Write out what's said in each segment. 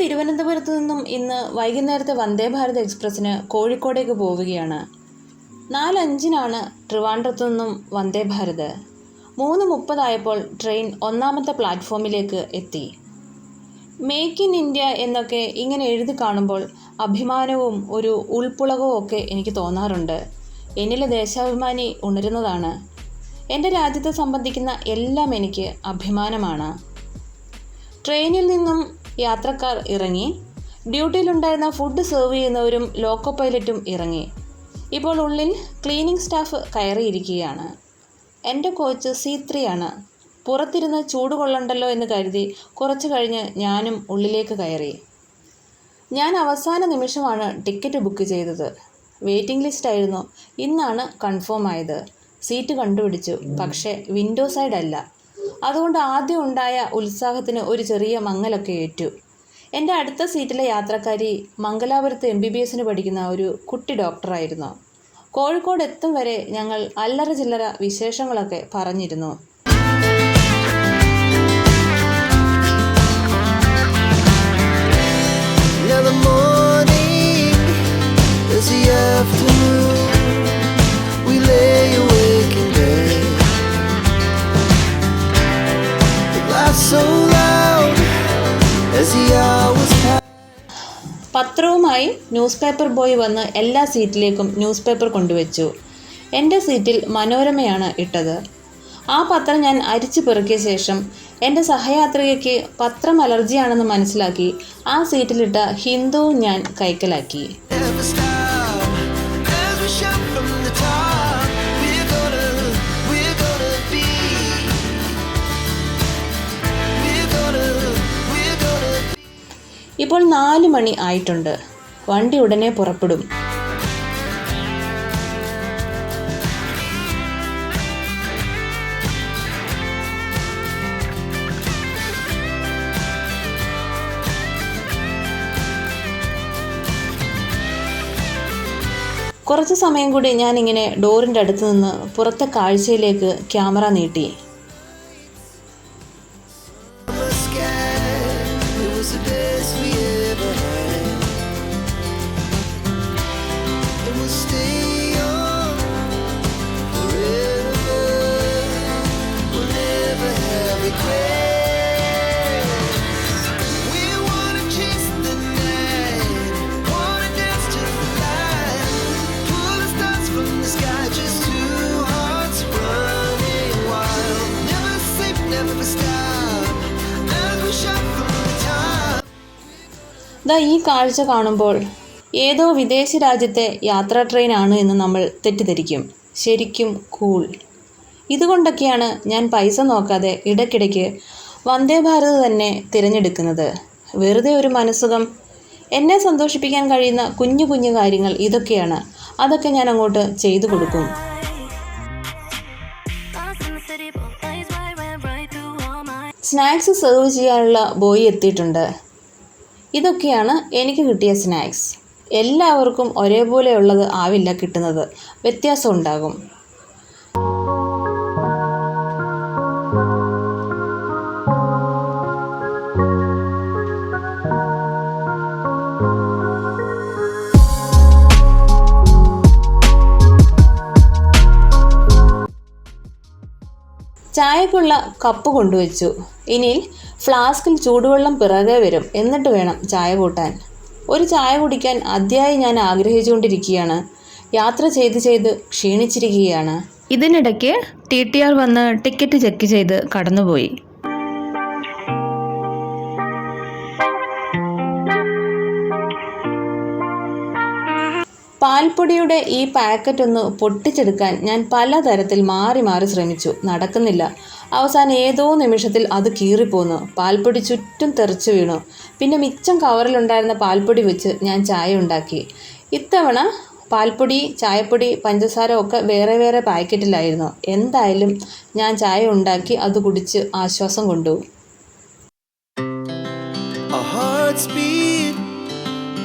തിരുവനന്തപുരത്ത് നിന്നും ഇന്ന് വൈകുന്നേരത്തെ വന്ദേ ഭാരത് എക്സ്പ്രസ്സിന് കോഴിക്കോടേക്ക് പോവുകയാണ്. നാലഞ്ചിനാണ് ട്രിവാൻഡ്രത്തു നിന്നും വന്ദേ ഭാരത്. മൂന്ന് മുപ്പതായപ്പോൾ ട്രെയിൻ ഒന്നാമത്തെ പ്ലാറ്റ്ഫോമിലേക്ക് എത്തി. മേക്ക് ഇൻ ഇന്ത്യ എന്നൊക്കെ ഇങ്ങനെ എഴുതി കാണുമ്പോൾ അഭിമാനവും ഒരു ഉൾപ്പുളകവും ഒക്കെ എനിക്ക് തോന്നാറുണ്ട്. എന്നിലെ ദേശാഭിമാനി ഉണരുന്നതാണ്. എന്റെ രാജ്യത്തെ സംബന്ധിക്കുന്ന എല്ലാം എനിക്ക് അഭിമാനമാണ്. ട്രെയിനിൽ നിന്നും യാത്രക്കാർ ഇറങ്ങി. ഡ്യൂട്ടിയിലുണ്ടായിരുന്ന ഫുഡ് സെർവ് ചെയ്യുന്നവരും ലോക്കോ പൈലറ്റും ഇറങ്ങി. ഇപ്പോൾ ഉള്ളിൽ ക്ലീനിങ് സ്റ്റാഫ് കയറിയിരിക്കുകയാണ്. എന്റെ കോച്ച് സി ത്രീ ആണ് പുറത്തിരുന്ന് ചൂട് കൊള്ളണ്ടല്ലോ എന്ന് കരുതി കുറച്ച് കഴിഞ്ഞ് ഞാനും ഉള്ളിലേക്ക് കയറി. ഞാൻ അവസാന നിമിഷമാണ് ടിക്കറ്റ് ബുക്ക് ചെയ്തത്. വെയിറ്റിംഗ് ലിസ്റ്റ് ആയിരുന്നു. ഇന്നാണ് കൺഫേം ആയത്. സീറ്റ് കണ്ടുപിടിച്ചു. പക്ഷേ വിൻഡോ സൈഡ് അല്ല. അതുകൊണ്ട് ആദ്യം ഉണ്ടായ ഉത്സാഹത്തിന് ഒരു ചെറിയ മങ്ങലൊക്കെ ഏറ്റു. എന്റെ അടുത്ത സീറ്റിലെ യാത്രക്കാരി മംഗലാപുരത്ത് എം ബി ബി എസിന് പഠിക്കുന്ന ഒരു കുട്ടി ഡോക്ടറായിരുന്നു. കോഴിക്കോട് എത്തും വരെ ഞങ്ങൾ അല്ലറ ചില്ലറ വിശേഷങ്ങളൊക്കെ പറഞ്ഞിരുന്നു. പത്രവുമായി ന്യൂസ് പേപ്പർ ബോയ് വന്ന് എല്ലാ സീറ്റിലേക്കും ന്യൂസ് പേപ്പർ കൊണ്ടുവച്ചു. എന്റെ സീറ്റിൽ മനോരമയാണ് ഇട്ടത്. ആ പത്രം ഞാൻ അരിച്ചു പെറുക്കിയ ശേഷം എന്റെ സഹയാത്രികയ്ക്ക് പത്രം അലർജിയാണെന്ന് മനസ്സിലാക്കി ആ സീറ്റിലിട്ട ഹിന്ദു ഞാൻ കൈക്കലാക്കി. ഇപ്പോൾ നാല് മണി ആയിട്ടുണ്ട്. വണ്ടി ഉടനെ പുറപ്പെടും. കുറച്ച് സമയം കൂടി ഞാനിങ്ങനെ ഡോറിന്റെ അടുത്ത് നിന്ന് പുറത്തെ കാഴ്ചയിലേക്ക് ക്യാമറ നീട്ടി. ദാ ഈ കാഴ്ച കാണുമ്പോൾ ഏതോ വിദേശ രാജ്യത്തെ യാത്രാ ട്രെയിനാണ് എന്ന് നമ്മൾ തെറ്റിദ്ധരിക്കും. ശരിക്കും കൂൾ ഇതുകൊണ്ടൊക്കെയാണ് ഞാൻ പൈസ നോക്കാതെ ഇടയ്ക്കിടയ്ക്ക് വന്ദേ ഭാരത് തന്നെ തിരഞ്ഞെടുക്കുന്നത്. വെറുതെ ഒരു മനസ്സുഖം. എന്നെ സന്തോഷിപ്പിക്കാൻ കഴിയുന്ന കുഞ്ഞു കുഞ്ഞു കാര്യങ്ങൾ ഇതൊക്കെയാണ്. അതൊക്കെ ഞാൻ അങ്ങോട്ട് ചെയ്തു കൊടുക്കും. സ്നാക്സ് സെർവ് ചെയ്യാനുള്ള ബോയ് എത്തിയിട്ടുണ്ട്. ഇതൊക്കെയാണ് എനിക്ക് കിട്ടിയ സ്നാക്സ്. എല്ലാവർക്കും ഒരേപോലെയുള്ളത് ആവില്ല കിട്ടുന്നത്. വ്യത്യാസം ഉണ്ടാകും. ചായക്കുള്ള കപ്പ് കൊണ്ടുവച്ചു. ഇനി ഫ്ലാസ്കിൽ ചൂടുവെള്ളം പിറകെ വരും. എന്നിട്ട് വേണം ചായ കൂട്ടാൻ. ഒരു ചായ കുടിക്കാൻ അതിയായി ഞാൻ ആഗ്രഹിച്ചുകൊണ്ടിരിക്കുകയാണ്. യാത്ര ചെയ്ത് ചെയ്ത് ക്ഷീണിച്ചിരിക്കുകയാണ്. ഇതിനിടയ്ക്ക് ടി ടി ആർ വന്ന് ടിക്കറ്റ് ചെക്ക് ചെയ്ത് കടന്നുപോയി. പാൽപ്പൊടിയുടെ ഈ പാക്കറ്റ് ഒന്ന് പൊട്ടിച്ചെടുക്കാൻ ഞാൻ പലതരത്തിൽ മാറി മാറി ശ്രമിച്ചു. നടക്കുന്നില്ല. അവസാനം ഏതോ നിമിഷത്തിൽ അത് കീറിപ്പോന്നു. പാൽപ്പൊടി ചുറ്റും തെറിച്ചു വീണു. പിന്നെ മിച്ചം കവറിലുണ്ടായിരുന്ന പാൽപ്പൊടി വെച്ച് ഞാൻ ചായ ഉണ്ടാക്കി. ഇത്തവണ പാൽപ്പൊടി ചായപ്പൊടി പഞ്ചസാര ഒക്കെ വേറെ വേറെ പാക്കറ്റിലായിരുന്നു. എന്തായാലും ഞാൻ ചായ ഉണ്ടാക്കി അത് കുടിച്ച് ആശ്വാസം കൊണ്ടു.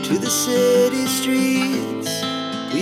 To the city.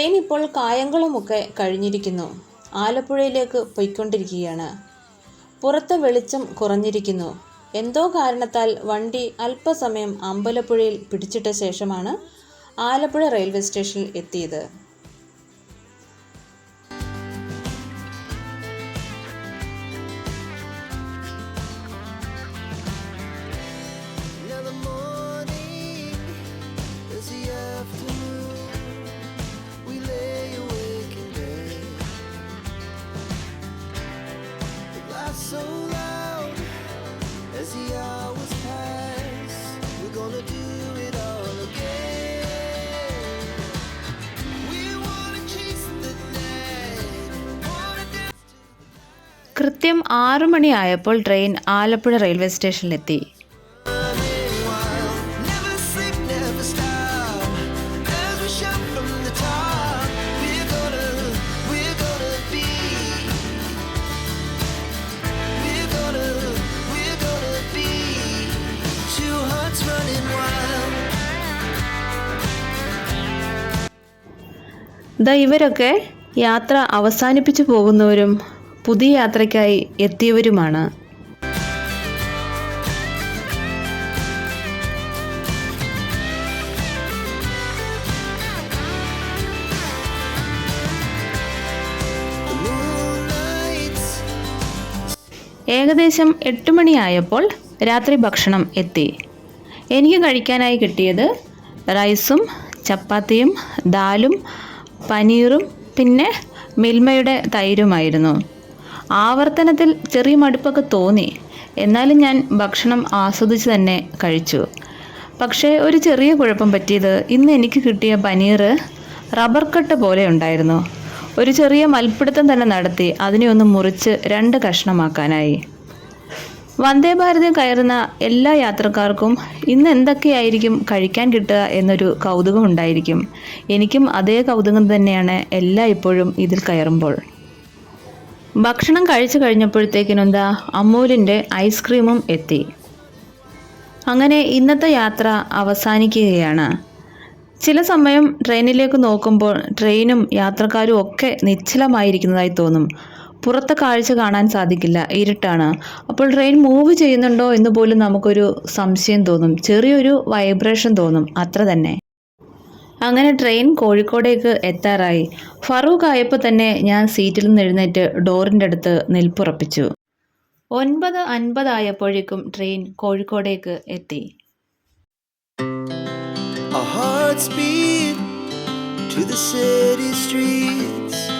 train ഇപ്പോൾ കായംകുളമൊക്കെ കഴിഞ്ഞിരിക്കുന്നു. ആലപ്പുഴയിലേക്ക് പൊയ്ക്കൊണ്ടിരിക്കുകയാണ്. പുറത്തെ വെളിച്ചം കുറഞ്ഞിരിക്കുന്നു. എന്തോ കാരണത്താൽ വണ്ടി അല്പസമയം അമ്പലപ്പുഴയിൽ പിടിച്ചിട്ട ശേഷമാണ് ആലപ്പുഴ റെയിൽവേ സ്റ്റേഷനിൽ എത്തിയത്. So loud as the hours pass. We're gonna do it all again. We wanna chase the night. Wanna dance to കൃത്യം ആറു മണിയായപ്പോൾ ട്രെയിൻ ആലപ്പുഴ റെയിൽവേ സ്റ്റേഷനിലെത്തി ദാ ഇവരൊക്കെ യാത്ര അവസാനിപ്പിച്ചു പോകുന്നവരും പുതിയ യാത്രയ്ക്കായി എത്തിയവരുമാണ്. ഏകദേശം എട്ട് മണിയായപ്പോൾ രാത്രി ഭക്ഷണം എത്തി എനിക്ക് കഴിക്കാനായി കിട്ടിയത് റൈസും ചപ്പാത്തിയും ദാലും പനീറും പിന്നെ മിൽമയുടെ തൈരുമായിരുന്നു. ആവർത്തനത്തിൽ ചെറിയ മടുപ്പൊക്കെ തോന്നി. എന്നാലും ഞാൻ ഭക്ഷണം ആസ്വദിച്ച് തന്നെ കഴിച്ചു. പക്ഷേ ഒരു ചെറിയ കുഴപ്പം പറ്റിയത് ഇന്ന് എനിക്ക് കിട്ടിയ പനീർ റബ്ബർ കട്ട് പോലെ ഉണ്ടായിരുന്നു. ഒരു ചെറിയ മൽപ്പിടുത്തം തന്നെ നടത്തി അതിനെ ഒന്ന് മുറിച്ച് രണ്ട് കഷ്ണമാക്കാനായി. വന്ദേ ഭാരതിൽ കയറുന്ന എല്ലാ യാത്രക്കാർക്കും ഇന്ന് എന്തൊക്കെയായിരിക്കും കഴിക്കാൻ കിട്ടുക എന്നൊരു കൗതുകം ഉണ്ടായിരിക്കും. എനിക്കും അതേ കൗതുകം തന്നെയാണ് എല്ലാ ഇപ്പോഴും ഇതിൽ കയറുമ്പോൾ. ഭക്ഷണം കഴിച്ചു കഴിഞ്ഞപ്പോഴത്തേക്കിനും എന്താ അമൂലിന്റെ ഐസ്ക്രീമും എത്തി. അങ്ങനെ ഇന്നത്തെ യാത്ര അവസാനിക്കുകയാണ്. ചില സമയം ട്രെയിനിലേക്ക് നോക്കുമ്പോൾ ട്രെയിനും യാത്രക്കാരും ഒക്കെ നിശ്ചലമായിരിക്കുന്നതായി തോന്നും. പുറത്തെ കാഴ്ച കാണാൻ സാധിക്കില്ല ഇരുട്ടാണ്. അപ്പോൾ ട്രെയിൻ മൂവ് ചെയ്യുന്നുണ്ടോ എന്ന് പോലും നമുക്കൊരു സംശയം തോന്നും. ചെറിയൊരു വൈബ്രേഷൻ തോന്നും. അത്ര തന്നെ. അങ്ങനെ ട്രെയിൻ കോഴിക്കോടേക്ക് എത്താറായി. ഫറൂഖ് ആയപ്പോൾ തന്നെ ഞാൻ സീറ്റിൽ നിന്ന് എഴുന്നേറ്റ് ഡോറിന്റെ അടുത്ത് നിൽപ്പുറപ്പിച്ചു. ഒൻപത് അൻപതായപ്പോഴേക്കും ട്രെയിൻ കോഴിക്കോടേക്ക് എത്തി. A heart speed to the city streets.